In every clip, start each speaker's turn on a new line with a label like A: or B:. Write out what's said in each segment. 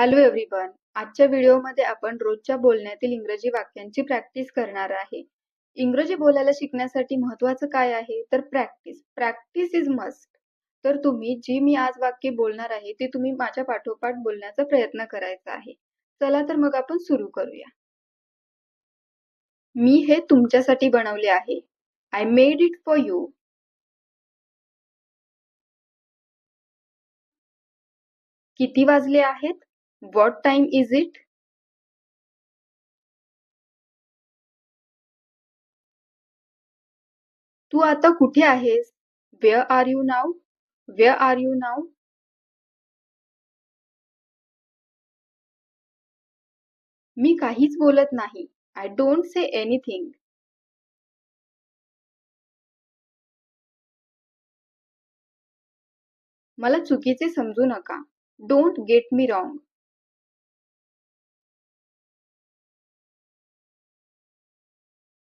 A: Hello everyone आजच्या व्हिडिओमध्ये आपण रोजच्या बोलण्यातील इंग्रजी वाक्यांची प्रॅक्टिस करणार आहे. इंग्रजी बोलायला शिकण्यासाठी महत्वाचं काय आहे? तर प्रॅक्टिस प्रॅक्टिस इज मस्ट तर तुम्ही जी मी आज वाक्य बोलणार आहे ते तुम्ही माझ्या पाठोपाठ बोलण्याचा प्रयत्न करायचा आहे. चला तर मग आपण सुरू करूया. मी हे तुमच्यासाठी बनवले आहे. I made it for you किती वाजले आहेत? व्हॉट टाइम इज इट तू आता कुठे आहेस? Where are you now where are you now मी काहीच बोलत नाही. आय डोंट से एनिथिंग मला चुकीचे समजू नका. डोंट गेट मी रॉंग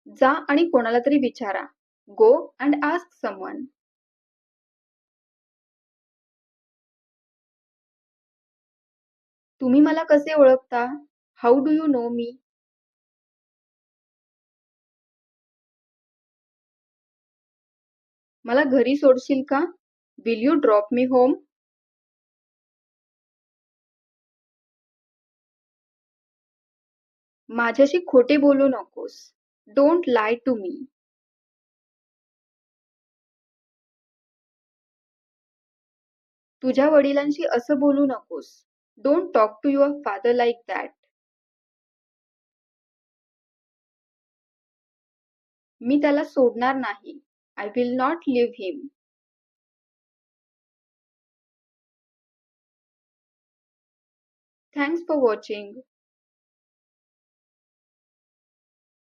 A: जा आणि कोणाला तरी विचारा. गो अँड आस्क समवन तुम्ही मला कसे ओळखता? How do you know me मला घरी सोडशील का? Will you drop me home माझ्याशी खोटे बोलू नकोस. डोंट लाय टू मी तुझ्या वडिलांशी असं बोलू नकोस. Don't talk to your father like that मी त्याला सोडणार नाही. I will not leave him thanks for watching